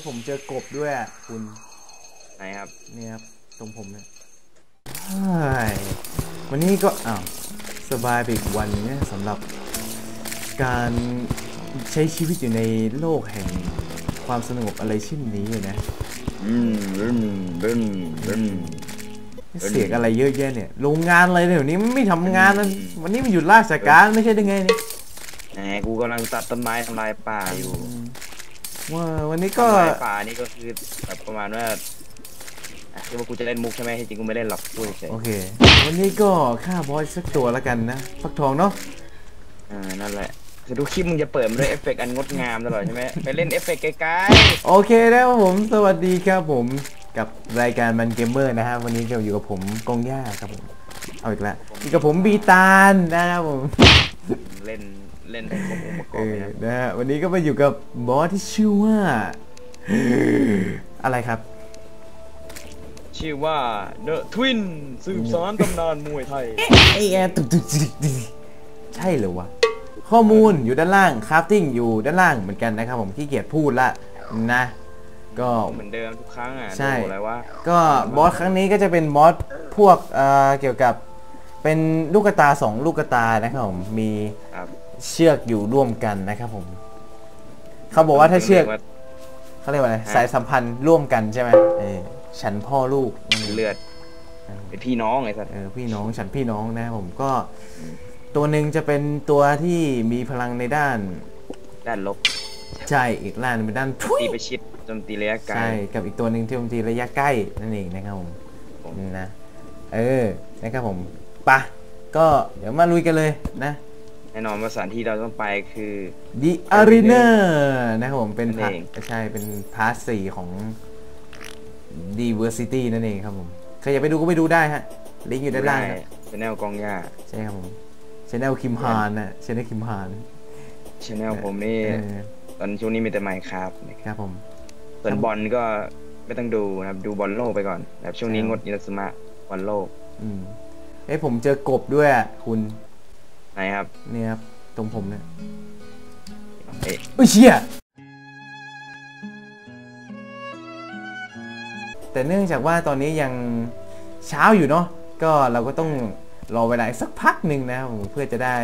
ยผมเจอกบด้วยอะคุณไหนครับเนี่ยครับตรงผมเนี่ยเฮ้ยวันนี้ก็อ้าวสบายไปอีกวันหนึงนะสำหรับการใช้ชีวิตอยู่ในโลกแห่งความสงบอะไรเช่นนี้นะอืมบึ้มบึ้มบึ้มเสียงอะไรเยอะแยะเนี่ยโรงงานอะไรเดี๋ยวนี้มันไม่ทำงานแล้ววันนี้มันหยุดราชการไม่ใช่ได้ไงเนี่ยแหมกูกำลังตัดต้นไม้ทำลายป่าอยู่ ว่าวันนี้ก็ทำลายป่านี่ก็คือแบบประมาณว่าอะคิดว่ากูจะเล่นมุกใช่ไหมที่จริงกูไม่เล่นหรอกพูดเฉยโอเค วันนี้ก็ฆ่าบอสสักตัวแล้วกันนะฟักทองเนาะๆอ่านั่นแหละคือทุกคลิปมึงจะเปิดมาด้วยเอฟเฟกต์อันงดงามตลอดใช่ไหมไปเล่นเอฟเฟกต์ไกลโอเคนะครับผมสวัสดีครับผมกับรายการมันเกมเมอร์นะฮะวันนี้เราอยู่กับผมกงย่าครับผมเอาอีกแล้วอยู่กับผมบีตาลนะครับผมๆ เล่นเล่นให้ครบองค์ประกเออบอเลยนะนะฮะวันนี้ก็มาอยู่กับบอสที่ชื่อว่า อะไรครับ ชื่อว่า The Twin สืบสานตำนานมวยไทย ไอ้แอร์ตึกตึกตึกตึกใช่เหรอวะ ข้อมูลอยู่ด้านล่างคราฟติ้งอยู่ด้านล่างเหมือนกันนะครับผมขี้เกียจพูดละนะ ก็ เหมือนเดิมทุกครั้งอะใช่ ดูอะไรวะก็บอสครั้งนี้ก็จะเป็นบอสพวกเอ่อเกี่ยวกับ เป็นลูกกระตาสองลูกกระตานะครับผมมีครับเชือกอยู่ร่วมกันนะครับผมเขาบอกว่าถ้าเชือกเขาเรียกว่าอะไรฮะสายสัมพันธ์ร่วมกันใช่ไหมเออฉันพ่อลูกเลือดเป็นพี่น้องไอ้สัสเออพี่น้องฉันพี่น้องนะครับผมก็ ตัวหนึ่งจะเป็นตัวที่มีพลังในด้านด้านลบใช่อีกด้านหนึ่งเป็นด้านทุยตีไปชิดโจมตีระยะไกลใช่กับอีกตัวหนึ่งที่โจมตีระยะใกล้นั่นเองนะครับผมผมนะเออนะครับผม ปะก็เดี๋ยวมาลุยกันเลยนะแน่นอนว่าสถานที่เราต้องไปคือ The Arena นะครับผมเป็นนั่พานเองใช่เป็นพาร์ทสี่ของ Diversity นั่นเองครับผมใครอยากไปดูก็ไปดูได้ฮะ ลิงก์อยู่ด้านล่างครับชแนลกองย่าใช่ครับผมชแนลคิมฮานนะชแนลคิมฮานชแนลผมนี่เออตอนช่วงนี้มีแต่ไมค์ครับครับผมส่วนบอลก็ไม่ต้องดูนะครับดูบอลโลกไปก่อนนะครับช่วงนี้ครับงดอินัสมะบอลโลก อืมเอ้ยผมเจอกบด้วยอะคุณไหนครับเนี่ยครับตรงผมเนี่ยเอ๊ะเอ้ยเชี่ยแต่เนื่องจากว่าตอนนี้ยังเช้าอยู่เนาะก็เราก็ต้องรอเวลาอีกสักพักหนึ่งนะครับผมเพื่อจะได้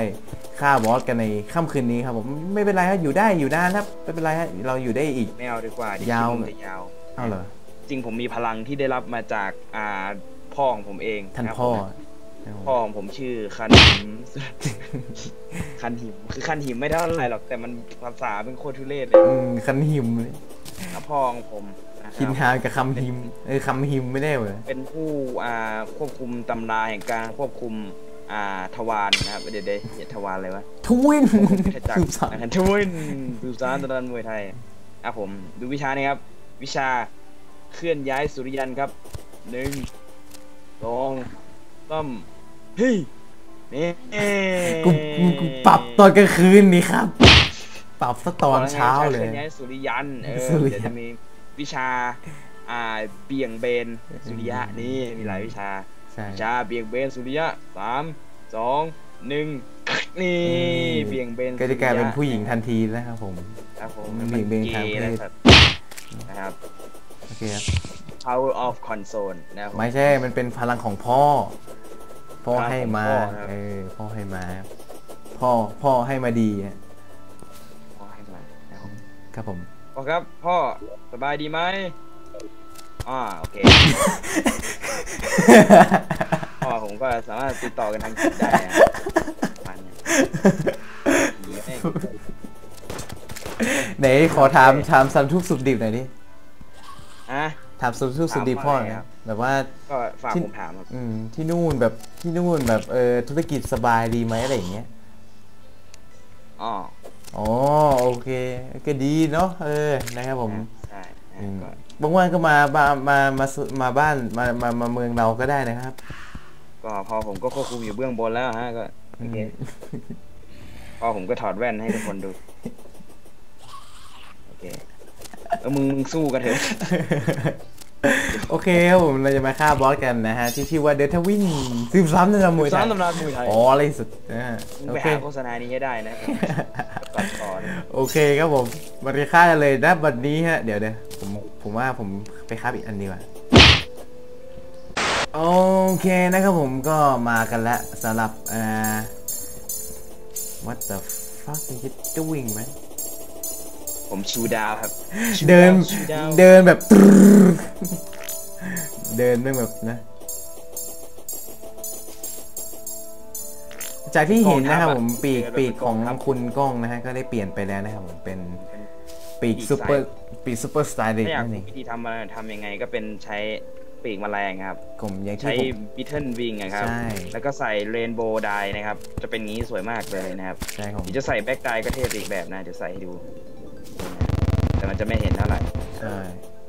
ฆ่าบอสกันในค่ำคืนนี้ครับผมไม่เป็นไรครับอยู่ได้อยู่นานครับไม่เป็นไรฮะเราอยู่ได้อีก ไม่เอาดีกว่าเดี๋ยาวคลิปมันจะยาว เอาเหรอจริงผมมีพลังที่ได้รับมาจากอ่าพ่อของผมเองท่านครับพ่อผม พ่อของผมชื่อคันหิมคันหิมคือคันหิมไม่ได้เท่าไหร่หรอกแต่มันภาษาเป็นโคตรทุเรศเลยอืมคันหิมเลยครับพ่อของผมนะคคินรับฮานกับคำหิมเออคำหิมไม่ได้เหรอเป็นผู้อ่าควบคุมตำราแห่งการควบคุมอ่าทวารนะครับเดี๋ยวเดี๋ยวเดี๋ยวทวารอะไรวะทวินพิทจักสืรบสานนะครับทวินสืบสารตำนานมวยไทยอะผมดูวิชานี้ครับ วิชาเคลื่อนย้ายสุริยันครับหนึ่งสองสาม เฮ้ยนี่กูกูกูปรับตอนกลางคืนนี่ครับ ปรับสักตอนเช้าเลเคยลื่อนย้ายสุริยัน เออสุริยันเดี๋ยวจะมีวิชา อ่า เบี่ยงเบนสุริยะนี่มีหลายวิชาใช่ชาเบี่ยงเบนสุริยะสามสองหนึ่งนี่เบี่ยงเบนก็จะกลายเป็นผู้หญิงสุริยทันทีนะครับผมะครับผมเบี่ยงเบนทางเพศมันกย์นะครับนะครับโอเคครับ power of console นะครับผมไม่ใช่มันเป็นพลังของพ่อ พ่อพลังของให้มาพ่อนะครับเออ พ่อให้มา พ่อ พ่อให้มาดีอะพ่อให้มานะครับผมครับผมพ่อครับ พ่อสบายดีไหมอ่าโอเค พ่อผมก็สามารถติดต่อกันทางจิตได้นะประมาณนี้ผีแม่งไหนขอถามถามสัมทุกข์สุขดิบหน่อยดิอะ ถามสัมทุกข์สุขดิบพ่อหน่อยถามว่าไงครับแบบว่าก็ฝากที่ผมถามครับอืมที่นู่นแบบที่นู่นแบบเออธุรกิจสบายดีไหมอะไรอย่างเงี้ยอ๋ออ๋อโอเคก็ดีเนาะเออนะครับผมใช่อืมก็บางวันก็มามามามาสุมาบ้านมามามาเมืองเราก็ได้นะครับ ก็พอผมก็ควบคุมอยู่เบื้องบนแล้วฮะก็โอเคพอผมก็ถอดแว่นให้ทุกคนดูโอเคเออมึงมึงสู้กันเถอะโอเคครับผมเราจะมาฆ่าบอสกันนะฮะ ที่ชื่อว่าเดทวินซึมซ้ำในตำมวยไทสายมตำนานมวยไทยอ๋ออะไรสุดนะฮะมึงโอไปเค หาโฆษณานี้ให้ได้นะก่อนก่อนโอเคครับผมมาเรียฆ่ากันเลยนะวันนี้ฮะ เดี๋ยวเดี๋ยวผมผมว่าผมไปฆ่าอีกอันดีกว่าโอเคนะครับผมก็มากันแล้วสำหรับอ่า what the fuck are you doing man ผมชูดาวครับเดินชูดาวเดินแบบ เดินไม่แบบนะ จากที่เห็นนะครับผมปีกปีกของคุณก้องนะฮะก็ได้เปลี่ยนไปแล้วนะครับผมเป็นปีกซูเปอร์ปีกซูเปอร์สไตล์เด็กถ้าอยากนั่นเอรู้งวิธีทำอะไรทำยังไงก็เป็นใช้ปีกแมลงครับ ผมอย่างที่ใช้ผม บิทเทิลวิงนะครับ ใช่ แล้วก็ใส่เรนโบว์ไดนะครับ จะเป็นงี้สวยมากเลยนะครับใช่ครับผม เดี๋ยวจะใส่แบ็กไดก็เท่อีกแบบนะเดี๋ยวใส่ให้ดู แต่มันจะไม่เห็นเท่าไหร่ใช่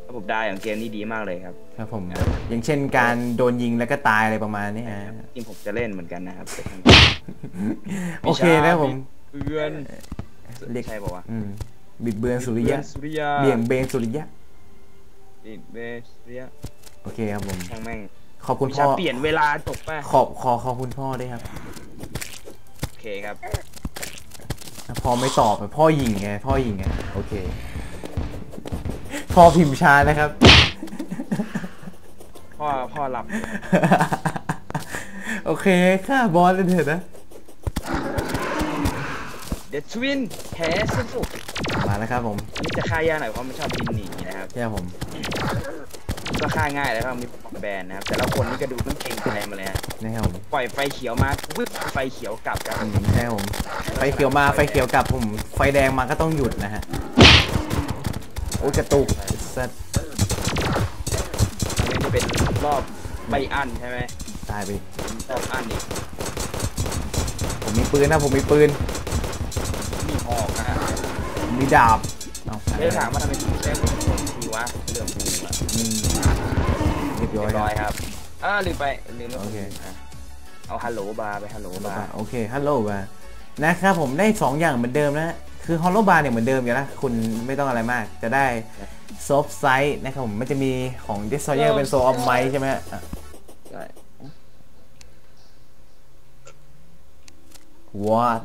ระบบไดของเกมนี้ดีมากเลยครับ ครับผม อย่างเช่นการโดนยิงแล้วก็ตายอะไรประมาณนี้ฮะจริงผมจะเล่นเหมือนกันนะครับ โอเคนะครับผมเบือนเรียกใช่ป่าวะอืมบิดเบือนสุริยะสุริยะเบี่ยงเบนสุริยะบิดเบนสุริยะ โอเคครับผมช่างแม่งขอบคุณวิพ่ชาอเปลี่ยนเวลาจบป่ะขอบขอขอบคุณพ่อด้วยครับ โอเคครับ พ่อไม่ตอบอะพ่อยิงไงพ่อยิงไงโอเคพ่อพิมพ์ช้านะครับ พ่อพ่อหลับ โอเคฆ่าบอสเลยเถอะนะเดทวินแฮสสุกมาแล้วครับผมอันนี้จะฆ่ายากหน่อยเพราะมันชอบบินหนีนะครับใช่ครับผม ก็ฆ่าง่ายแล้วก็มีแบนนะครับแต่ละคนนี่ก็ดูมันเก่งใจมาเลยฮะนี่ครับผมปล่อยไฟเขียวมาปึ๊บไฟเขียวกลับครับอืมใช่ครับผมไฟเขียวมาไฟเขียวกลับผม ไฟแดงมาก็ต้องหยุดนะฮะโอ้ยกระตุกสัตว์อันนี้จะเป็นรอบใบอันใช่ไหมตายไป รอบอันอีกผมมีปืนนะผมมีปืนมีหอกอะมีดาบเอ้าไม่ได้ถามว่าทำไมถึงใช้ปืนที วะเรื่องปืนอะอืมเรียบร้เรีอยยบร้อยคครับรับอ่าลืมไปลืมแล้วโอเคะเอาฮัลโหลบาร์ไปฮัลโหลบาร์โอเคฮัลโหลบานะครับผมได้ 2 อย่างเหมือนเดิมนะคือฮอลโลบาร์เนี่ยเหมือนเดิมอยู่แล้วคุณไม่ต้องอะไรมาก จะได้ซอฟไซส์นะครับผมมันจะมีของ Destroyer เป็นโซออฟไมใช่ไหมอะใช่ What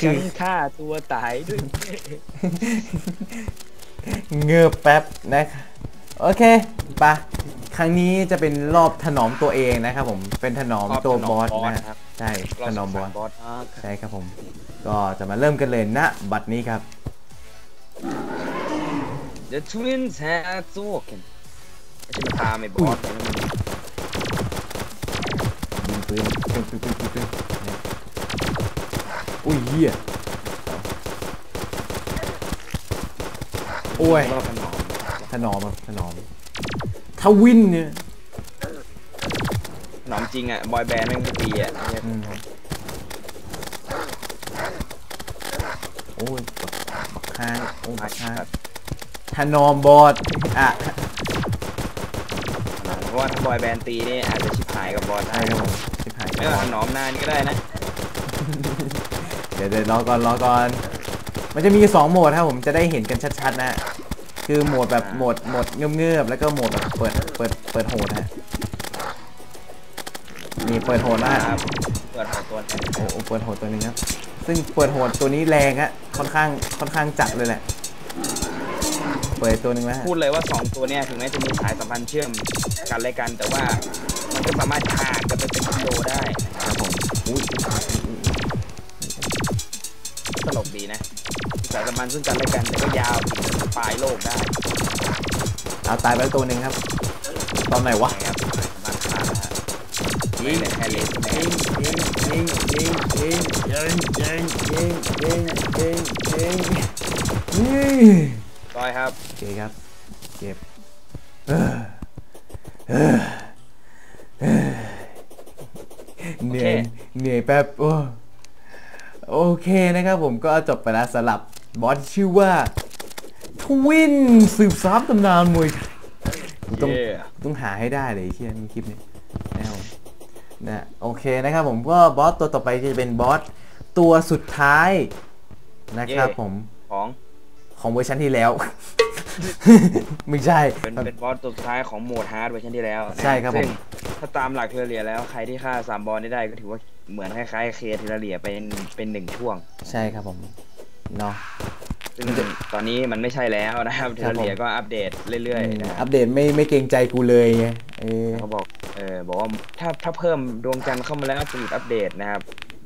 คืฉัอนฆ่าตัวตายด้วย เงือบแป๊บนะครับโอเคปะครั้งนี้จะเป็นรอบถนอมตัวเองนะครับผมเป็นถนอมตัวบอสนะฮะใช่ถนอมบอสบอสใช่ครับผม ก็จะมาเริ่มกันเลยณบัดนี้ครับเดอะทวินส์แฮร์ซูกันไม่ใช่มาตามไอ้บอสเลยนะมึงยิงปืนปืนปืนปืนปืนปืนเนี่ยอุ้ยเหี้ย โอ้ยรอบถนอมถนอมครับถนอมทวินเนี่ยถนอมจริงอะ บอยแบนด์แม่งก็ตีอะเนี่ยอืมโอ้ยบักบักค้างโอ้ยมาบักค้างครับถนอมบอดอะเพราะว่าถ้าบอยแบนด์ตีนี่อาจจะชิบหายกับบอสได้ใช่ครับผมชิบหายไม่ว่าถนอมหน้านี่ก็ได้นะ เดี๋ยวเดี๋ยวรอก่อนรอก่อนมันจะมีสองโหมดครับผมจะได้เห็นกันชัดๆนะ คือโหมดแบบโหมดโหมดเงือบๆแล้วก็โหมดแบบเปิดเปิดเปิดโหดนะฮะนี่เปิดโหดนะฮะครับเปิดหัวตัวแทนโอ้โอ้เปิดโหดตัวหนึงครับ ซึ่งเปิดโหดตัวนี้แรงฮะค่อนข้างค่อนข้างจัดเลยแหละ เปิดตัวหนึ่งแล้วฮะพูดเลยว่าสองตัวเนี่ยถึงแม้จะมีสายสัมพันธ์เชื่อมกันและกัน แต่ว่ามันก็สามารถห่างกันไปเป็นกิโลได้ครับผมอุ้ยตลกดีนะ สายสัมพันธ์ซึ่งกันและกันแต่ก็ยาวถึงปลายโลกได้เอาตายไปแล้วตัวหนึ่งครับ ตอนไหนวะนะครับสามารถฆ่าได้ไม่ได้แค่เลสแมนยิงยิงยิงยิงยิงยิงยิงยิงยิงยิงยิงร้อยครับโอเคครับ เก็บเออเออเออเหนื่อยเหนื่อยแป๊บโอ้โอเคนะครับผมก็จบไปแล้วสำหรับ บอสที่ชื่อว่าทวินสืบสามตำนานมวยไทยกูต้องเย่ต้องหาให้ได้เลยไอ้เชี่ยมีคลิปนี้นะครับผมนะโอเคนะครับผมก็บอสตัวต่อไปจะเป็นบอสตัวสุดท้ายนะครับผม ของของเวอร์ชันที่แล้ว ไม่ใช่ เป็นเป็นบอสตัวสุดท้ายของโหมดฮาร์ดเวอร์ชันที่แล้วนะใช่ครับผมซึ่งถ้าตามหลักเทอร์เรียแล้วใครที่ฆ่าสามบอสได้ได้ก็ถือว่าเหมือนคล้ายๆเคเทอร์เรียเป็นเป็นหนึ่งช่วง ใช่ครับผม เนาะซึ่งตอนนี้มันไม่ใช่แล้วนะครับเทครัอบร์ผมเรียก็อัปเดตเรื่อยๆนะคอัรับปเดตไม่ไม่เกรงใจกูเลยไงเออเขาบอกเออบอกว่าถ้าถ้าเพิ่มดวงจันทร์เข้ามาแล้วจะหยุดอัปเดตนะครับ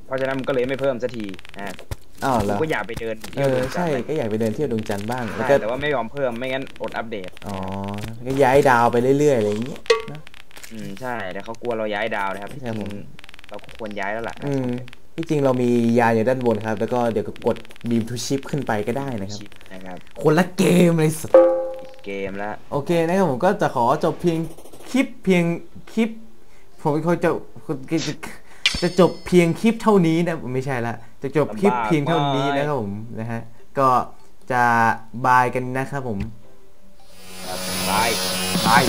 เพราะฉะนั้นมันก็เลยไม่เพิ่มสักทีนะครับอ้าวผเหรมอก็อยากไปเดินเอเที่ยวอดวงจันใช่ทร์นะก็อยากไปเดินเที่ยวดวงจันทร์บ้างแล้วใช่ก็แต่ว่าไม่ยอมเพิ่มไม่งั้นอดอัปเดตอ๋อก็ย้ายดาวไปเรื่อยๆอะไรอย่างเงี้ยนะอืมใช่แต่เขากลัวเราย้ายดาวนะครับครับผมเราก็ควรย้ายแล้วล่ะอืม ที่จริงเรามียานอยู่ด้านบนครับ แล้วก็เดี๋ยวก็กดบีมทูชิปขึ้นไปก็ได้นะครับชิปนะครับ คนละเกมเลยสัสอีกเกมแล้วโอเคนะครับผมก็จะขอจบเพียงคลิปเพียงคลิป ผมก็จะจะจะจบเพียงคลิปเท่านี้นะไม่ใช่ละจะจบคลิปเพียงเท่านี้นะครับผมนะฮะก็จะบายกันนะครับผมครับบายบาย